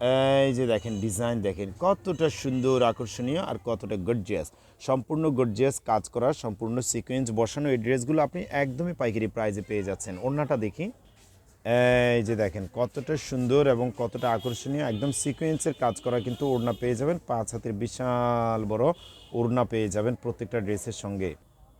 এই যে দেখেন ডিজাইন দেখেন, কতটা সুন্দর, আকর্ষণীয় আর কতটা গর্জিয়াস সম্পূর্ণ গর্জিয়াস কাজ করা সম্পূর্ণ সিকোয়েন্স বসানো এই ড্রেসগুলো আপনি একদমই পাইকারি প্রাইজে পেয়ে যাচ্ছেন। ওড়নাটা দেখি। এই যে দেখেন, কতটা সুন্দর এবং কতটা আকর্ষণীয়। একদম সিকোয়েন্সের কাজ করা কিন্তু ওড়না পেয়ে যাবেন। পাঁচ হাতের বিশাল বড় ওড়না পেয়ে যাবেন প্রত্যেকটা ড্রেসের সঙ্গে।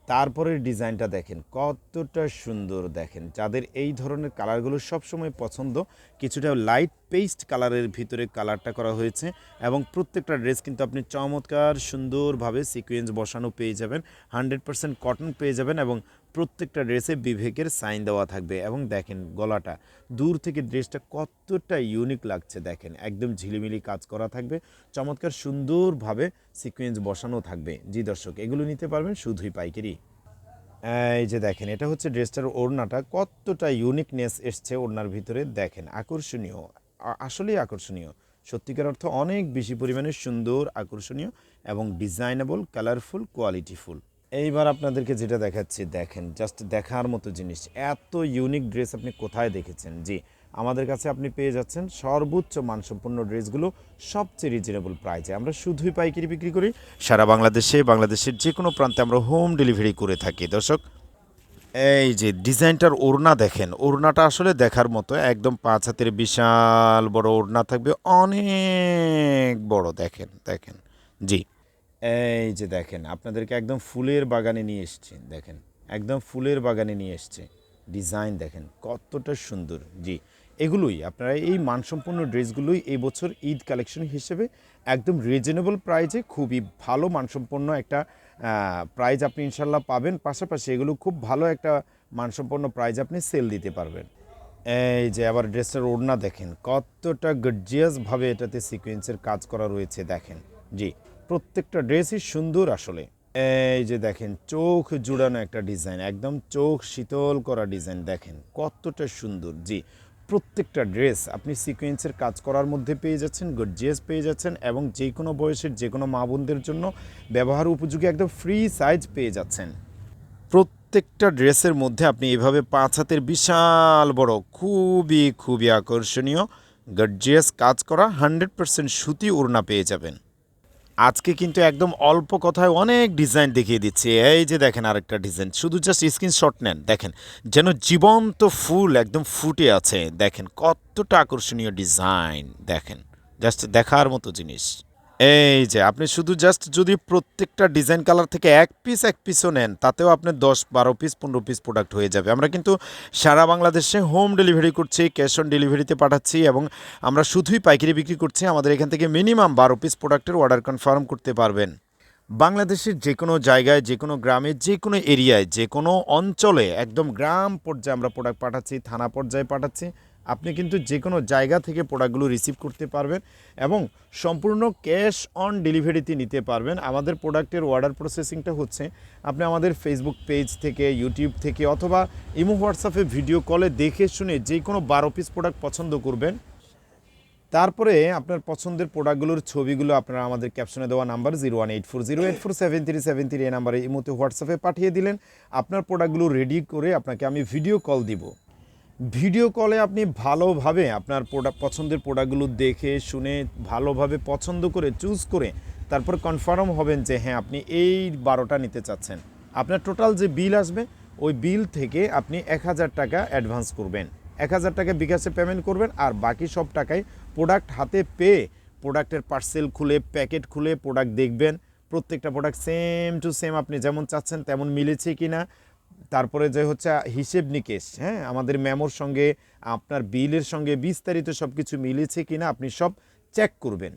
তারপরের ডিজাইনটা দেখেন, কতটা সুন্দর দেখেন। যাদের এই ধরনের কালারগুলো সবসময় পছন্দ, কিছুটা লাইট পেস্ট কালারের ভিতরে কালারটা করা হয়েছে এবং প্রত্যেকটা ড্রেস কিন্তু আপনি চমৎকার সুন্দরভাবে সিকোয়েন্স বসানো পেয়ে যাবেন হান্ড্রেড পার্সেন্ট কটন পেয়ে যাবেন এবং প্রত্যেকটা ড্রেসে বিবেকের সাইন দেওয়া থাকবে এবং দেখেন গলাটা, দূর থেকে ড্রেসটা কতটা ইউনিক লাগছে দেখেন। একদম ঝিলিমিলি কাজ করা থাকবে, চমৎকার সুন্দরভাবে সিকোয়েন্স বসানো থাকবে। জি দর্শক, এগুলো নিতে পারবেন শুধুই পাইকারি। এই যে দেখেন, এটা হচ্ছে ড্রেসটার ওড়নাটা, কতটা ইউনিকনেস এসছে ওড়নার ভিতরে দেখেন, আকর্ষণীয় আসলেই আকর্ষণীয়। সত্যিকার অর্থ অনেক বেশি পরিমাণে সুন্দর, আকর্ষণীয় এবং ডিজাইনেবল কালারফুল কোয়ালিটিফুল এইবার আপনাদেরকে যেটা দেখাচ্ছি, দেখেন জাস্ট দেখার মতো জিনিস। এত ইউনিক ড্রেস আপনি কোথায় দেখেছেন? জি, আমাদের কাছে আপনি পেয়ে যাচ্ছেন সর্বোচ্চ মানসম্পন্ন ড্রেসগুলো সবচেয়ে রিজনেবল প্রাইসে আমরা শুধুই পাইকারি বিক্রি করি, সারা বাংলাদেশে, বাংলাদেশের যে কোনো প্রান্তে আমরা হোম ডেলিভারি করে থাকি। দর্শক, এই যে ডিজাইনটার ওড়না দেখেন, ওড়নাটা আসলে দেখার মতো, একদম পাঁচ হাতের বিশাল বড় ওড়না থাকবে, অনেক বড়, দেখেন দেখেন, জি। এই যে দেখেন, আপনাদেরকে একদম ফুলের বাগানে নিয়ে এসছি, দেখেন, একদম ফুলের বাগানে নিয়ে এসছে। ডিজাইন দেখেন, কতটা সুন্দর, জি। এগুলোই, আপনারা এই মানসম্পন্ন ড্রেসগুলোই এই বছর ঈদ কালেকশন হিসেবে একদম রিজনেবল প্রাইজে খুবই ভালো মানসম্পন্ন একটা প্রাইজ আপনি ইনশাল্লাহ পাবেন। পাশাপাশি এগুলো খুব ভালো একটা মানসম্পন্ন প্রাইজ আপনি সেল দিতে পারবেন। এই যে আবার ড্রেসটার ওড়না দেখেন, কতটা গর্জিয়াসভাবে এটাতে সিকোয়েন্সের কাজ করা রয়েছে, দেখেন, জি। প্রত্যেকটা ড্রেসই সুন্দর আসলে। এই যে দেখেন, চোখ জুড়ানো একটা ডিজাইন, একদম চোখ শীতল করা ডিজাইন দেখেন, কতটা সুন্দর। জি, প্রত্যেকটা ড্রেস আপনি সিকোয়েন্সের কাজ করার মধ্যে পেয়ে যাচ্ছেন, গর্জিয়াস পেয়ে যাচ্ছেন এবং যে কোনো বয়সের যে কোনো মা বোনদের জন্য ব্যবহার উপযোগী একদম ফ্রি সাইজ পেয়ে যাচ্ছেন। প্রত্যেকটা ড্রেসের মধ্যে আপনি এভাবে পাঁচ হাতের বিশাল বড়, খুবই খুবই আকর্ষণীয়, গর্জিয়াস কাজ করা, হান্ড্রেড পার্সেন্ট সুতি ওড়না পেয়ে যাবেন। আজকে কিন্তু একদম অল্প কথায় অনেক ডিজাইন দেখিয়ে দিচ্ছি। এই যে দেখেন আরেকটা ডিজাইন শুধু জাস্ট স্ক্রিনশট নেন, দেখেন, যেন জীবন্ত ফুল একদম ফুটে আছে। দেখেন, কতটা আকর্ষণীয় ডিজাইন দেখেন জাস্ট দেখার মতো জিনিস। এই যে, আপনি শুধু জাস্ট যদি প্রত্যেকটা ডিজাইন কালার থেকে এক পিস এক পিসও নেন, তাতেও আপনি দশ, বারো পিস পনেরো পিস প্রোডাক্ট হয়ে যাবে। আমরা কিন্তু সারা বাংলাদেশে হোম ডেলিভারি করছি ক্যাশ অন ডেলিভারিতে পাঠাচ্ছি এবং আমরা শুধুই পাইকারি বিক্রি করছি। আমাদের এখান থেকে মিনিমাম বারো পিস প্রোডাক্টের অর্ডার কনফার্ম করতে পারবেন। বাংলাদেশের যে কোনো জায়গায়, যে কোনো গ্রামে, যে কোনো এরিয়ায়, যে কোনো অঞ্চলে, একদম গ্রাম পর্যায়ে আমরা প্রোডাক্ট পাঠাচ্ছি, থানা পর্যায়ে পাঠাচ্ছি। আপনি কিন্তু যে কোনো জায়গা থেকে প্রোডাক্টগুলো রিসিভ করতে পারবেন এবং সম্পূর্ণ ক্যাশ অন ডেলিভারিতে নিতে পারবেন। আমাদের প্রোডাক্টের অর্ডার প্রসেসিংটা হচ্ছে আপনি আমাদের ফেসবুক পেজ থেকে ইউটিউব থেকে অথবা ইমো হোয়াটসঅ্যাপে ভিডিও কলে দেখে শুনে যে কোনো বারো পিস প্রোডাক্ট পছন্দ করবেন। তারপরে আপনার পছন্দের প্রোডাক্টগুলোর ছবিগুলো আপনারা আমাদের ক্যাপশনে দেওয়া number zero one eight four zero eight four seven three seven three এই নাম্বারে এই মতো হোয়াটসঅ্যাপে পাঠিয়ে দিলেন। আপনার প্রোডাক্টগুলো রেডি করে আপনাকে আমি ভিডিও কল দিব। ভিডিও কলে আপনি ভালোভাবে আপনার প্রোডাক্ট পছন্দের প্রোডাক্টগুলো দেখে, শুনে, ভালোভাবে পছন্দ করে, চুজ করে, তারপর কনফার্ম হবেন যে হ্যাঁ আপনি এই বারোটা নিতে চাচ্ছেন। আপনার টোটাল যে বিল আসবে, ওই বিল থেকে আপনি এক হাজার টাকা অ্যাডভান্স করবেন। এক হাজার টাকা বিকাশে পেমেন্ট করবেন আর বাকি সব টাকায় প্রোডাক্ট হাতে পেয়ে প্রোডাক্টের পার্সেল খুলে প্যাকেট খুলে প্রোডাক্ট দেখবেন। প্রত্যেকটা প্রোডাক্ট সেম টু সেম আপনি যেমন চাচ্ছেন তেমন মিলেছে কি না তারপরে যে হচ্ছে হিসেব নিকেশ হ্যাঁ? আমাদের মেমোর সঙ্গে আপনার বিলের সঙ্গে বিস্তারিত সব কিছু মিলেছে কি না আপনি সব চেক করবেন।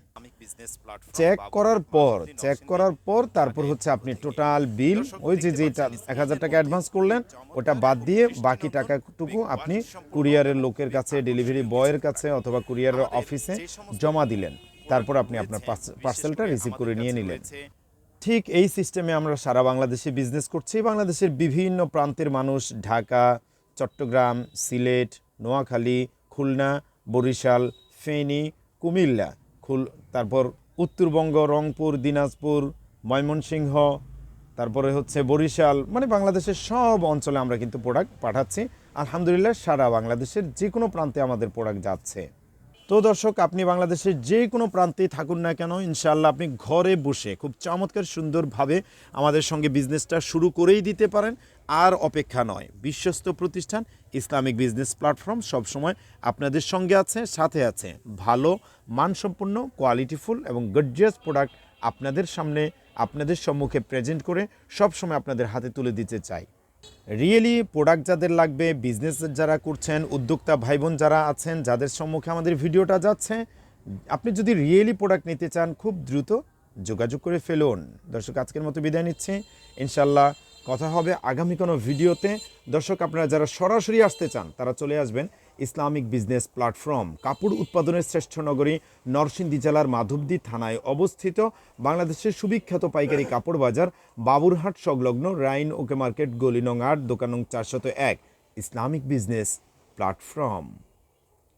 চেক করার পর চেক করার পর তারপর হচ্ছে আপনি টোটাল বিল ওই যে যেটা এক হাজার টাকা অ্যাডভান্স করলেন ওটা বাদ দিয়ে বাকি টাকাটুকু আপনি কুরিয়ারের লোকের কাছে ডেলিভারি বয়ের কাছে অথবা কুরিয়ারের অফিসে জমা দিলেন। তারপর আপনি আপনার পার্সেলটা রিসিভ করে নিয়ে নিলেন। ঠিক এই সিস্টেমে আমরা সারা বাংলাদেশে বিজনেস করছি। বাংলাদেশের বিভিন্ন প্রান্তের মানুষ ঢাকা, চট্টগ্রাম, সিলেট, নোয়াখালী, খুলনা, বরিশাল, ফেনী, কুমিল্লা, খুল তারপর উত্তরবঙ্গ, রংপুর, দিনাজপুর, ময়মনসিংহ, তারপরে হচ্ছে বরিশাল। মানে বাংলাদেশের সব অঞ্চলে আমরা কিন্তু প্রোডাক্ট পাঠাচ্ছি। আলহামদুলিল্লাহ, সারা বাংলাদেশের যে কোনো প্রান্তে আমাদের প্রোডাক্ট যাচ্ছে। তো দর্শক, আপনি বাংলাদেশের যে কোনো প্রান্তেই থাকুন না কেন ইনশাল্লাহ আপনি ঘরে বসে খুব চমৎকার সুন্দরভাবে আমাদের সঙ্গে বিজনেসটা শুরু করেই দিতে পারেন। আর অপেক্ষা নয়, বিশ্বস্ত প্রতিষ্ঠান, ইসলামিক বিজনেস প্ল্যাটফর্ম সবসময় আপনাদের সঙ্গে আছে, সাথে আছে। ভালো, মানসম্পন্ন কোয়ালিটিফুল এবং গর্জিয়াস প্রোডাক্ট আপনাদের সামনে, আপনাদের সম্মুখে প্রেজেন্ট করে সবসময় আপনাদের হাতে তুলে দিতে চাই। রিয়েলি প্রোডাক্ট যাদের লাগবে বিজনেস যারা করছেন, উদ্যোক্তা ভাই বোন যারা আছেন, যাদের সম্মুখে আমাদের ভিডিওটা যাচ্ছে, আপনি যদি রিয়েলি প্রোডাক্ট নিতে চান, খুব দ্রুত যোগাযোগ করে ফেলুন। দর্শক, আজকের মতো বিদায় নিচ্ছি। ইনশাল্লাহ কথা হবে আগামী কোনো ভিডিওতে। দর্শক, আপনারা যারা সরাসরি আসতে চান, তারা চলে আসবেন। Islamic business platform. কাপড় উৎপাদনের শ্রেষ্ঠ নগরী নরসিংদী জেলার মাধবদী থানায় অবস্থিত বাংলাদেশের সুবিখ্যাত পাইকারি কাপড় বাজার বাবুরহাট সংলগ্ন রাইন ওকে মার্কেট গলি নং আট দোকান নং চারশত এক। Islamic business platform.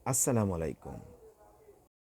আসসালামু আলাইকুম।